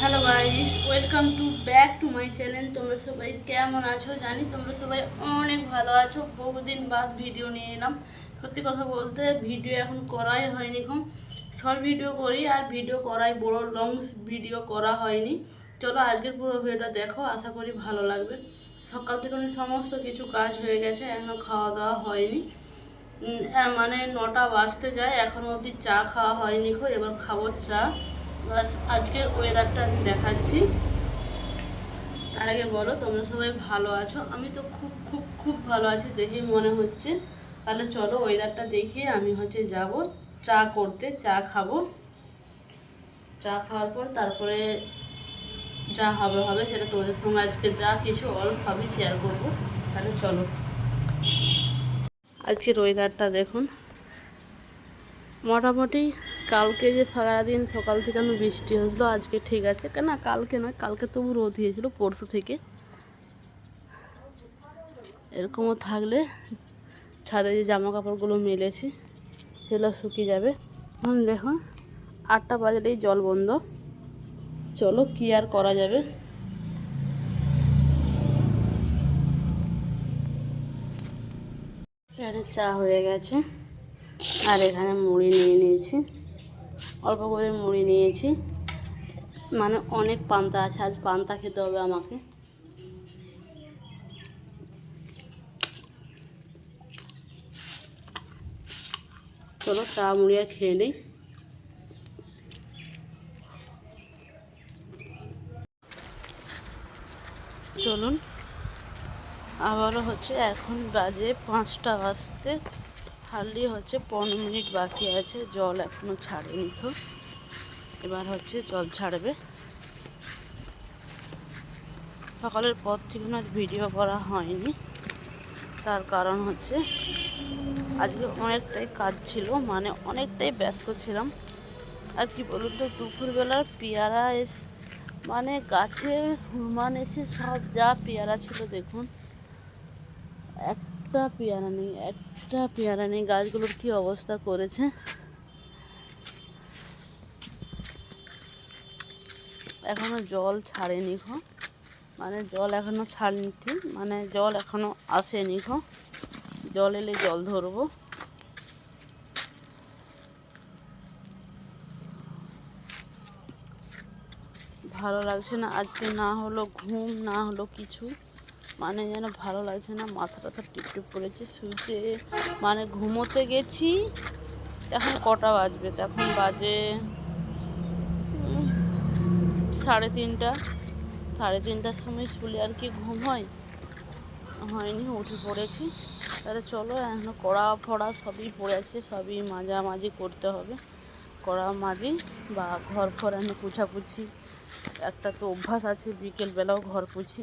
Hello guys welcome to back to my channel তোমরা সবাই কেমন আছো? জানি তোমরা সবাই অনেক ভালো আছো। বহুদিন বাদ ভিডিও নিয়ে এলাম। সত্যি কথা বলতে ভিডিও এখন করাই হয়নি কম শর্ট ভিডিও করি আর ভিডিও করাই বড় লং ভিডিও করা হয়নি। চলো আজকের পুরো ভিডিওটা দেখো। আশা করি ভালো লাগবে। সকাল থেকে সমস্ত কিছু কাজ হয়ে গেছে। এখনও খাওয়া দাওয়া হয়নি। হ্যাঁ, মানে নটা বাজতে যায়। এখনও অবধি চা খাওয়া হয়নি খো এবার খাব চা। আজকের ওয়েদারটা আমি দেখাচ্ছি। তার আগে বলো, তোমরা সবাই ভালো আছো? আমি তো খুব খুব খুব ভালো আছি দেখেই মনে হচ্ছে। তাহলে চলো ওয়েদারটা দেখিয়ে আমি হচ্ছে যাব চা করতে, চা খাব। চা খাওয়ার পর তারপরে যা হবে হবে সেটা তোমাদের সঙ্গে আজকে যা কিছু অল সবই শেয়ার করব। তাহলে চলো। আজকের ওয়েদারটা দেখুন। মোটামুটি কালকে যে সারাদিন সকাল থেকে আমি বৃষ্টি হয়েছিলো, আজকে ঠিক আছে। কেন কালকে নয়, কালকে তবু রোদ হয়েছিল পরশু থেকে। এরকমও থাকলে ছাদে যে জামা কাপড়গুলো মেলেছি, সেগুলো শুকিয়ে যাবে। এখন দেখুন আটটা বাজলেই জল বন্ধ। চলো, কি আর করা যাবে? এখানে চা হয়ে গেছে, আর এখানে মুড়ি নিয়ে নিয়েছি। অল্প করে মুড়ি নিয়েছি। মানে অনেক পান্তা আছে, আজ পান্তা খেতে হবে আমাকে। চলো, চা, মুড়ি আর খেয়ে নিই। চলুন, আবারও হচ্ছে এখন বাজে পাঁচটা বাজতে। হার্ডলি হচ্ছে পনেরো মিনিট বাকি আছে, জল এখনও ছাড়েনি তো। এবার হচ্ছে জল ছাড়বে। সকালের পর থেকে না ভিডিও করা হয়নি। তার কারণ হচ্ছে আজকে অনেকটাই কাজ ছিল মানে অনেকটাই ব্যস্ত ছিলাম। আর কি বলুন তো, দুপুরবেলার পেয়ারা এস মানে গাছে হুরমান এসে সব যা পেয়ারা ছিল দেখুন একটা পেয়ারা নেই, একটা পেয়ারা নেই। গাছগুলোর কি অবস্থা করেছে? এখনও জল ছাড়েনি খো মানে জল এখনও ছাড়েনি, ঠিক? মানে জল এখনও আসেনি খো জল এলে জল ধরবো। ভালো লাগছে না, আজকে না হলো ঘুম, না হলো কিছু। মানে যেন ভালো লাগছে না মাথা টাথা টিপটিপ পড়েছে শুতে। মানে ঘুমোতে গেছি, এখন কটা বাজবে? তখন বাজে সাড়ে তিনটা। সাড়ে তিনটার সময় স্কুলে আর কি ঘুম হয়? হয়নি, উঠে পড়েছি। তাহলে চলো, এখন কড়া ফড়া সবই পড়ে আছে, সবই মাঝামাঝি করতে হবে। কড়া মাঝি বা ঘর ফর এনে পুছাপুছি একটা তো অভ্যাস আছে, বিকেলবেলাও ঘর পুছি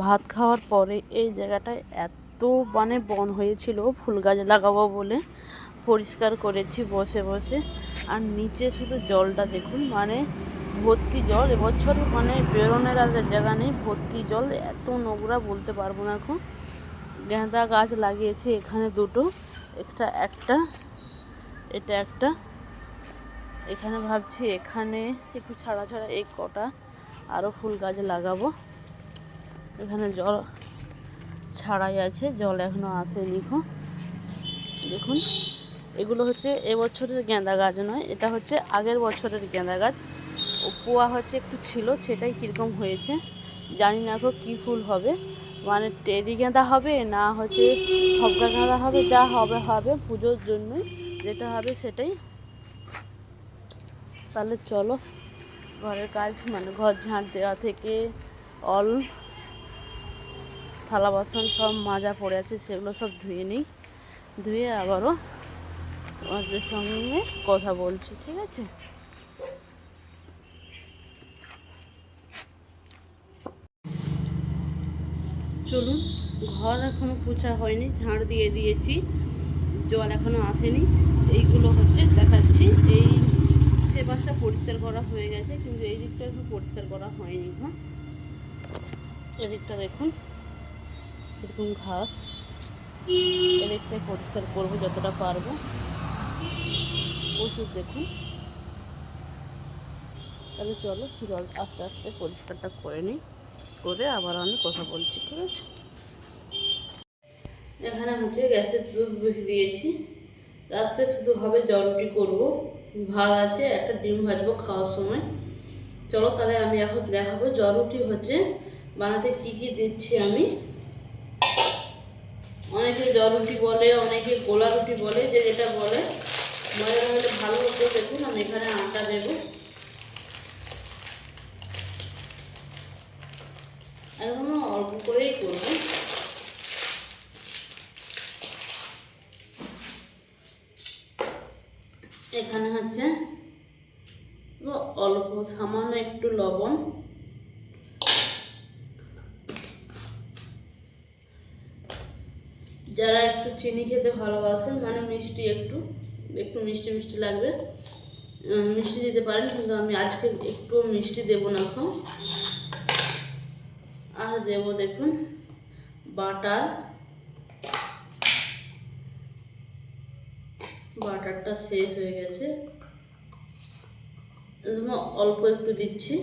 ভাত খাওয়ার পরে এই জায়গাটায় এত মানে বন হয়েছিল, ফুল গাছ লাগাবো বলে। পরিষ্কার করেছি বসে বসে। আর নিচে শুধু জলটা দেখুন মানে ভর্তি জল এবছর মানে বেরোনোর আর জায়গা নেই, ভর্তি জল, এত নোংরা বলতে পারব না এখন। গেঁদা গাছ লাগিয়েছি এখানে দুটো, একটা একটা, এটা একটা। এখানে ভাবছি এখানে একটু ছাড়া ছাড়া এই কটা, আরও ফুল গাছ লাগাবো। এখানে জল ছাড়াই আছে, জল এখনও আসেনি খো দেখুন, এগুলো হচ্ছে এবছরের গেঁদা গাছ নয়, এটা হচ্ছে আগের বছরের গেঁদা গাছ। পোয়া হচ্ছে একটু ছিল, সেটাই কীরকম হয়েছে, জানি না গো কী ফুল হবে। মানে টেরি গেঁদা হবে না হচ্ছে খবকা গাঁদা হবে, যা হবে হবে পুজোর জন্যই, যেটা হবে সেটাই। তাহলে চলো, ঘরের কাজ মানে ঘর ঝাঁট দেওয়া থেকে অল, থালা বাসন সব মাজা পড়ে আছে, সেগুলো সব ধুয়ে নিই। ধুয়ে আবারও তোমাদের সঙ্গে কথা বলছি, ঠিক আছে? চলুন, ঘর এখনও পোছা হয়নি, ঝাড় দিয়ে দিয়েছি, জল এখনও আসেনি, এইগুলো হচ্ছে দেখাচ্ছি, এই এ পাশটা পরিষ্কার করা হয়ে গেছে, কিন্তু এই দিকটা এখন পরিষ্কার করা হয়নি হ্যাঁ? এদিকটা দেখুন, এরকম ঘাস এদিকটাই পরিষ্কার করব যতটা পারব। ওষুধ দেখুন। তাহলে চলো, জল আস্তে আস্তে পরিষ্কারটা করে নিই। করে আবার আমি কথা বলছি, ঠিক আছে? এখানে হচ্ছে গ্যাসের দুধ বসিয়ে দিয়েছি, রাত্রে শুধু হবে জল রুটি করব। ভাত আছে, একটা ডিম ভাজবো খাওয়ার সময়। চলো তাহলে আমি এখন দেখাবো জল রুটি হচ্ছে, বানাতে কি কি দিচ্ছি আমি। অনেকে জল রুটি বলে, অনেকে গোলা রুটি বলে, যে যেটা বলে। মজা হলে ভালো হতো, দেখুন, আমি এখানে আটা দেবো। একদম অল্প করেই করব। এখানে হচ্ছে অল্প, সামান্য একটু লবণ। যারা একটু চিনি খেতে ভালোবাসেন মানে মিষ্টি একটু একটু মিষ্টি মিষ্টি লাগবে মিষ্টি দিতে পারেন, কিন্তু আমি আজকে একটু মিষ্টি দেবো না এখন। আর দেবো দেখুন, বাটার। বাটারটা শেষ হয়ে গেছে। অল্প একটু দিচ্ছি।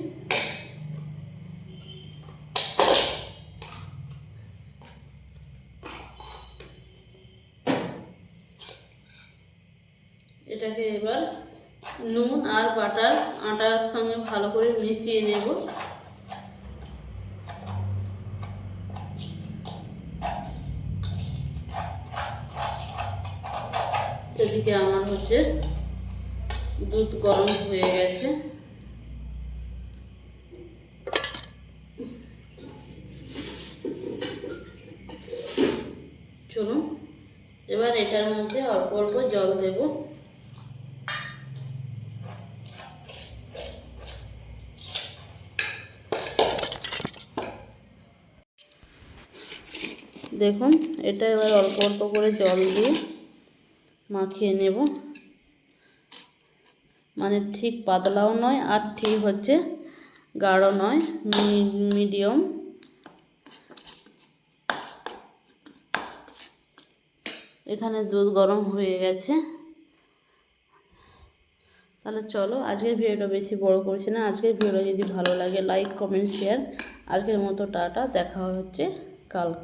এটাকে এবার নুন আর বাটার আটার সঙ্গে ভালো করে মিশিয়ে নেব। সেদিকে আমার হচ্ছে দুধ গরম হয়ে গেছে। চলুন, এবার এটার মধ্যে অল্প অল্প জল দেব। দেখুন, এটা এবার অল্প অল্প করে জল দিয়ে মাখিয়ে নেব। মানে ঠিক পাতলাও নয় আর ঠিক হচ্ছে গাঢ় নয় মিডিয়াম এখানে দুধ গরম হয়ে গেছে। তাহলে চলো, আজকের ভিডিওটা বেশি বড় করছি না। আজকের ভিডিওটা যদি ভালো লাগে লাইক কমেন্ট শেয়ার আজকের মতো টাটা, দেখা হচ্ছে কালকে।